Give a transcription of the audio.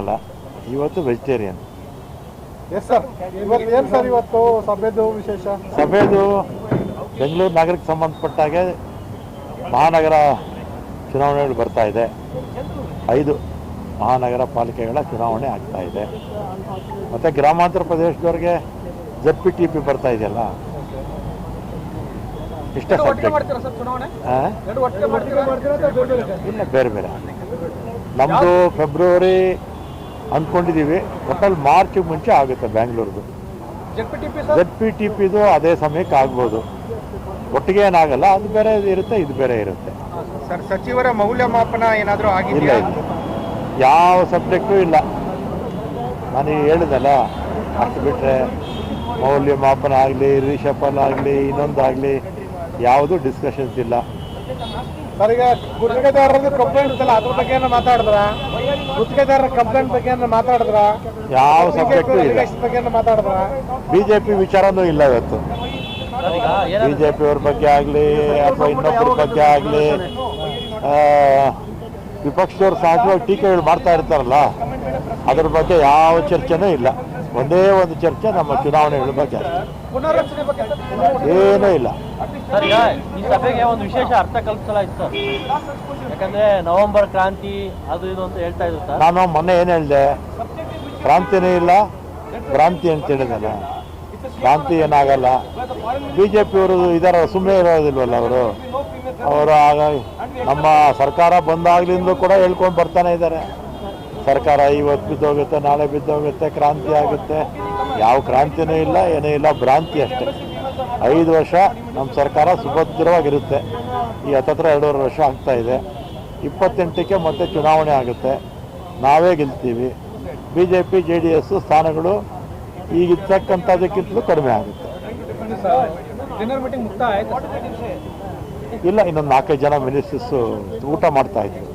ಅಲ್ಲ ಇವತ್ತು vegetarian yes sir ಇವತ್ತು ಏನು ಸರ್ ಇವತ್ತು ಸಭೆದು ವಿಶೇಷ? ಸಭೆದು ಬೆಂಗಳೂರು ನಗರಕ್ಕೆ ಸಂಬಂಧಪಟ್ಟಾಗೆ ಮಹಾನಗರ ಚುನಾವಣೆಗಳು ಬರ್ತಾ ಇದೆ. ಐದು ಮಹಾನಗರ ಪಾಲಿಕೆಗಳ ಚುನಾವಣೆ ಆಗ್ತಾ ಇದೆ. ಮತ್ತು ಗ್ರಾಮಾಂತರ ಪ್ರದೇಶದವ್ರಿಗೆ ಜೆಡ್ ಪಿ ಟಿ ಪಿ ಬರ್ತಾ ಇದೆಯಲ್ಲ? ಇಷ್ಟೇ ಇಲ್ಲ ಬೇರೆ ಬೇರೆ. ನಮ್ಮದು ಫೆಬ್ರವರಿ ಅಂದ್ಕೊಂಡಿದ್ದೀವಿ. ಒಟ್ಟಲ್ಲಿ ಮಾರ್ಚ್ ಮುಂಚೆ ಆಗುತ್ತೆ ಬ್ಯಾಂಗ್ಳೂರ್ದು. ಜೆಡ್ ಪಿ ಟಿ ಪಿದು ಅದೇ ಸಮಯಕ್ಕೆ ಆಗ್ಬೋದು. ಒಟ್ಟಿಗೆ ಏನಾಗಲ್ಲ ಅದು ಬೇರೆ ಇರುತ್ತೆ ಇದು ಬೇರೆ ಇರುತ್ತೆ. ಸರ್ ಸಚಿವರ ಮೌಲ್ಯಮಾಪನ ಏನಾದರೂ ಇಲ್ಲ ಆಗಿದೆಯಾ ಯಾವ ಸಬ್ಜೆಕ್ಟು ಇಲ್ಲ. ನಾನು ಹೇಳಿದಲ್ಲ ಅಷ್ಟು ಬಿಟ್ಟರೆ ಮೌಲ್ಯಮಾಪನ ಆಗಲಿ ರಿಷಫಲ್ ಆಗಲಿ ಇನ್ನೊಂದಾಗಲಿ ಯಾವುದೂ ಡಿಸ್ಕಷನ್ಸ್ ಇಲ್ಲ. ಸರ್ ಈಗ ಗುತ್ತಿಗೆದಾರರದ್ದು ಕಂಪ್ಲೇಂಟ್ಸ್ ಅದ್ರ ಬಗ್ಗೆ ಏನೋ ಮಾತಾಡಿದ್ರ? ಗುತ್ತಿಗೆದಾರರ ಕಂಪ್ಲೇಂಟ್ ಬಗ್ಗೆ ಮಾತಾಡಿದ್ರ? ಯಾವ ಸಬ್ಜೆಕ್ಟ್ ಇಲ್ಲ. ಬಗ್ಗೆ ಮಾತಾಡಿದ್ರ? ಬಿಜೆಪಿ ವಿಚಾರನೂ ಇಲ್ಲ ಇವತ್ತು. ಬಿ ಜೆ ಪಿಯವ್ರ ಬಗ್ಗೆ ಆಗಲಿ ಅಥವಾ ಇನ್ನೊಬ್ಬರ ಬಗ್ಗೆ ಆಗಲಿ ವಿಪಕ್ಷದವ್ರು ಸಹಜವಾಗಿ ಟೀಕೆಗಳು ಮಾಡ್ತಾ ಇರ್ತಾರಲ್ಲ ಅದ್ರ ಬಗ್ಗೆ ಯಾವ ಚರ್ಚೆನೂ ಇಲ್ಲ. ಒಂದೇ ಒಂದು ಚರ್ಚೆ ನಮ್ಮ ಚುನಾವಣೆಗಳ ಬಗ್ಗೆ. ಏನೂ ಇಲ್ಲ. ಸರ್ ಈಗ ಈ ಸಭೆಗೆ ಒಂದು ವಿಶೇಷ ಅರ್ಥ ಕಲ್ಪಿಸಲಾಯ್ತು ಸರ್. ಯಾಕಂದ್ರೆ ನವೆಂಬರ್ ಕ್ರಾಂತಿ ಅದು ಇದು ಅಂತ ಹೇಳ್ತಾ ಇದ್ರು ಸರ್. ನಾನು ಮೊನ್ನೆ ಏನು ಹೇಳಿದೆ? ಕ್ರಾಂತಿನೇ ಇಲ್ಲ ಕ್ರಾಂತಿ ಅಂತ ಹೇಳಿದಲ್ಲ ಕ್ರಾಂತಿ ಏನಾಗಲ್ಲ. ಬಿ ಜೆ ಪಿಯವರು ಇದರ ಸುಮ್ಮನೆ ಇರೋದಿಲ್ವಲ್ಲ ಅವರು? ಅವರು ಆಗ ನಮ್ಮ ಸರ್ಕಾರ ಬಂದಾಗ್ಲಿಂದ ಕೂಡ ಹೇಳ್ಕೊಂಡು ಬರ್ತಾನೆ ಇದ್ದಾರೆ. ಸರ್ಕಾರ ಇವತ್ತು ಬಿದ್ದೋಗುತ್ತೆ, ನಾಳೆ ಬಿದ್ದೋಗುತ್ತೆ, ಕ್ರಾಂತಿ ಆಗುತ್ತೆ. ಯಾವ ಕ್ರಾಂತಿನೂ ಇಲ್ಲ, ಏನೂ ಇಲ್ಲ, ಭ್ರಾಂತಿ ಅಷ್ಟೇ. ಐದು ವರ್ಷ ನಮ್ಮ ಸರ್ಕಾರ ಸುಭದ್ರವಾಗಿರುತ್ತೆ. ಈ ಹತ್ತತ್ರ ಎರಡೂವರೆ ವರ್ಷ ಆಗ್ತಾ ಇದೆ. ಇಪ್ಪತ್ತೆಂಟಕ್ಕೆ ಮತ್ತೆ ಚುನಾವಣೆ ಆಗುತ್ತೆ. ನಾವೇ ಗೆಲ್ತೀವಿ. B J P J D S ಸ್ಥಾನಗಳು ಈಗಿರ್ತಕ್ಕಂಥದಕ್ಕಿಂತಲೂ ಕಡಿಮೆ ಆಗುತ್ತೆ. ಇಲ್ಲ, ಇನ್ನೊಂದು ನಾಲ್ಕೈದು ಜನ ಮಿನಿಸ್ಟರ್ಸು ಊಟ ಮಾಡ್ತಾ ಇದ್ರು.